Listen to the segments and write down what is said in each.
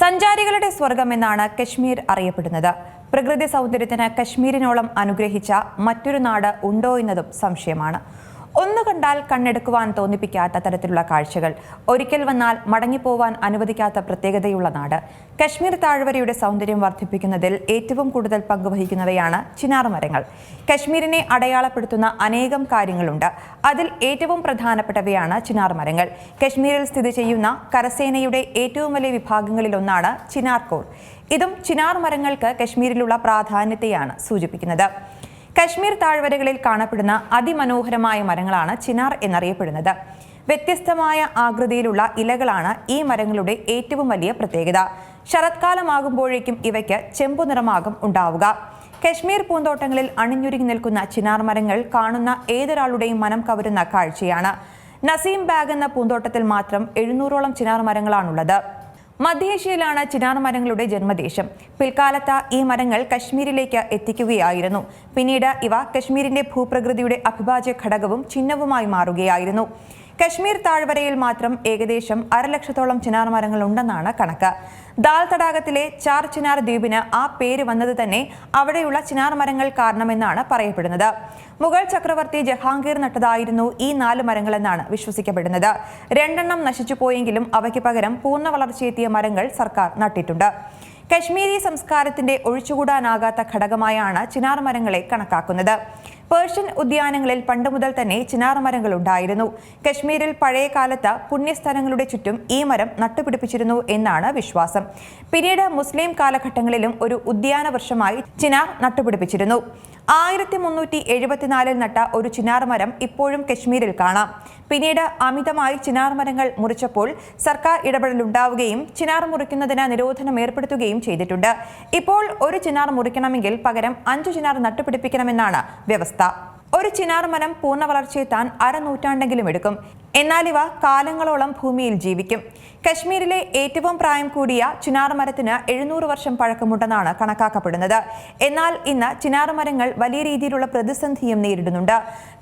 സഞ്ചാരികളുടെ സ്വർഗം എന്നാണ് കശ്മീർ അറിയപ്പെടുന്നത്. പ്രകൃതി സൗന്ദര്യത്തിന് കശ്മീരിനോളം അനുഗ്രഹിച്ച മറ്റൊരു നാട് ഉണ്ടോ എന്നതും സംശയമാണ്. ഒന്നു കണ്ടാൽ കണ്ണെടുക്കുവാൻ തോന്നിപ്പിക്കാത്ത തരത്തിലുള്ള കാഴ്ചകൾ. ഒരിക്കൽ വന്നാൽ മടങ്ങിപ്പോവാൻ അനുവദിക്കാത്ത പ്രത്യേകതയുള്ള നാട്. കശ്മീർ താഴ്വരയുടെ സൗന്ദര്യം വർദ്ധിപ്പിക്കുന്നതിൽ ഏറ്റവും കൂടുതൽ പങ്കുവഹിക്കുന്നവയാണ് ചിനാർ മരങ്ങൾ. കശ്മീരിനെ അടയാളപ്പെടുത്തുന്ന അനേകം കാര്യങ്ങളുണ്ട്. അതിൽ ഏറ്റവും പ്രധാനപ്പെട്ടവയാണ് ചിനാർ മരങ്ങൾ. കശ്മീരിൽ സ്ഥിതി ചെയ്യുന്ന കരസേനയുടെ ഏറ്റവും വലിയ വിഭാഗങ്ങളിലൊന്നാണ് ചിനാർ കോർ ഇതും ചിനാർ മരങ്ങൾക്ക് കശ്മീരിലുള്ള പ്രാധാന്യത്തെയാണ് സൂചിപ്പിക്കുന്നത്. കശ്മീർ താഴ്വരകളിൽ കാണപ്പെടുന്ന അതിമനോഹരമായ മരങ്ങളാണ് ചിനാർ എന്നറിയപ്പെടുന്നത്. വ്യത്യസ്തമായ ആകൃതിയിലുള്ള ഇലകളാണ് ഈ മരങ്ങളുടെ ഏറ്റവും വലിയ പ്രത്യേകത. ശരത്കാലമാകുമ്പോഴേക്കും ഇവയ്ക്ക് ചെമ്പു നിറമാകും ഉണ്ടാവുക. കശ്മീർ പൂന്തോട്ടങ്ങളിൽ അണിഞ്ഞൊരുങ്ങി നിൽക്കുന്ന ചിനാർ മരങ്ങൾ കാണുന്ന ഏതൊരാളുടെയും മനം കവരുന്ന കാഴ്ചയാണ്. നസീം ബാഗ് എന്ന പൂന്തോട്ടത്തിൽ മാത്രം എഴുന്നൂറോളം ചിനാർ മരങ്ങളാണുള്ളത്. മധ്യേഷ്യയിലാണ് ചിനാർ മരങ്ങളുടെ ജന്മദേശം. പിൽക്കാലത്ത് ഈ മരങ്ങൾ കശ്മീരിലേക്ക് എത്തിക്കുകയായിരുന്നു. പിന്നീട് ഇവ കശ്മീരിന്റെ ഭൂപ്രകൃതിയുടെ അഭിഭാജ്യ ഘടകവും ചിഹ്നവുമായി മാറുകയായിരുന്നു. കശ്മീർ താഴ്വരയിൽ മാത്രം ഏകദേശം അരലക്ഷത്തോളം ചിനാർ മരങ്ങൾ ഉണ്ടെന്നാണ് കണക്ക്. ദാൽ തടാകത്തിലെ ചാർ ചിനാർ ദ്വീപിന് ആ പേര് വന്നത് തന്നെ അവിടെയുള്ള ചിനാർ മരങ്ങൾ കാരണമെന്നാണ് പറയപ്പെടുന്നത്. മുഗൾ ചക്രവർത്തി ജഹാംഗീർ നട്ടതായിരുന്നു ഈ നാല് മരങ്ങളെന്നാണ് വിശ്വസിക്കപ്പെടുന്നത്. രണ്ടെണ്ണം നശിച്ചു പോയെങ്കിലും അവയ്ക്ക് പകരം പൂർണ വളർച്ചയെത്തിയ മരങ്ങൾ സർക്കാർ നട്ടിട്ടുണ്ട്. കശ്മീരി സംസ്കാരത്തിന്റെ ഒഴിച്ചുകൂടാനാകാത്ത ഘടകമായാണ് ചിനാർ മരങ്ങളെ കണക്കാക്കുന്നത്. പേർഷ്യൻ ഉദ്യാനങ്ങളിൽ പണ്ടുമുതൽ തന്നെ ചിനാർ മരങ്ങൾ ഉണ്ടായിരുന്നു. കശ്മീരിൽ പഴയ കാലത്ത് പുണ്യസ്ഥലങ്ങളുടെ ചുറ്റും ഈ മരം നട്ടുപിടിപ്പിച്ചിരുന്നു എന്നാണ് വിശ്വാസം. പിന്നീട് മുസ്ലിം കാലഘട്ടങ്ങളിലും ഒരു ഉദ്യാന വർഷമായി ചിനാർ നട്ടുപിടിപ്പിച്ചിരുന്നു. ആയിരത്തി മുന്നൂറ്റി എഴുപത്തിനാലിൽ നട്ട ഒരു ചിനാർ മരം ഇപ്പോഴും കശ്മീരിൽ കാണാം. പിന്നീട് അമിതമായി ചിനാർ മരങ്ങൾ മുറിച്ചപ്പോൾ സർക്കാർ ഇടപെടലുണ്ടാവുകയും ചിനാർ മുറിക്കുന്നതിന് നിരോധനം ഏർപ്പെടുത്തുകയും ചെയ്തിട്ടുണ്ട്. ഇപ്പോൾ ഒരു ചിനാർ മുറിക്കണമെങ്കിൽ പകരം അഞ്ചു ചിനാർ നട്ടുപിടിപ്പിക്കണമെന്നാണ് വ്യവസ്ഥ. ഒരു ചിനാർ മരം പൂർണ വളർച്ചയെത്താൻ അരനൂറ്റാണ്ടെങ്കിലും എടുക്കും. എന്നാൽ ഇവ കാലങ്ങളോളം ഭൂമിയിൽ ജീവിക്കും. കശ്മീരിലെ ഏറ്റവും പ്രായം കൂടിയ ചിനാർ മരത്തിന് എഴുന്നൂറ് വർഷം പഴക്കമുണ്ടെന്നാണ് കണക്കാക്കപ്പെടുന്നത്. എന്നാൽ ഇന്ന് ചിനാർ മരങ്ങൾ വലിയ രീതിയിലുള്ള പ്രതിസന്ധിയും നേരിടുന്നുണ്ട്.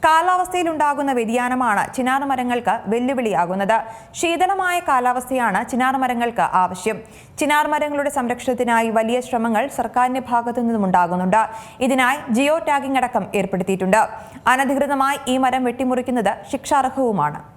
കാലാവസ്ഥയിലുണ്ടാകുന്ന വ്യതിയാനമാണ് ചിനാർ മരങ്ങൾക്ക് വെല്ലുവിളിയാകുന്നത്. ശീതളമായ കാലാവസ്ഥയാണ് ചിനാർ മരങ്ങൾക്ക് ആവശ്യം. ചിനാർ മരങ്ങളുടെ സംരക്ഷണത്തിനായി വലിയ ശ്രമങ്ങൾ സർക്കാരിന്റെ ഭാഗത്തു നിന്നും ഉണ്ടാകുന്നുണ്ട്. ഇതിനായി ജിയോ ടാഗിംഗ് അടക്കം ഏർപ്പെടുത്തിയിട്ടുണ്ട്. അനധികൃതമായി ഈ മരം വെട്ടിമുറിക്കുന്നത് ശിക്ഷാർഹവുമാണ്.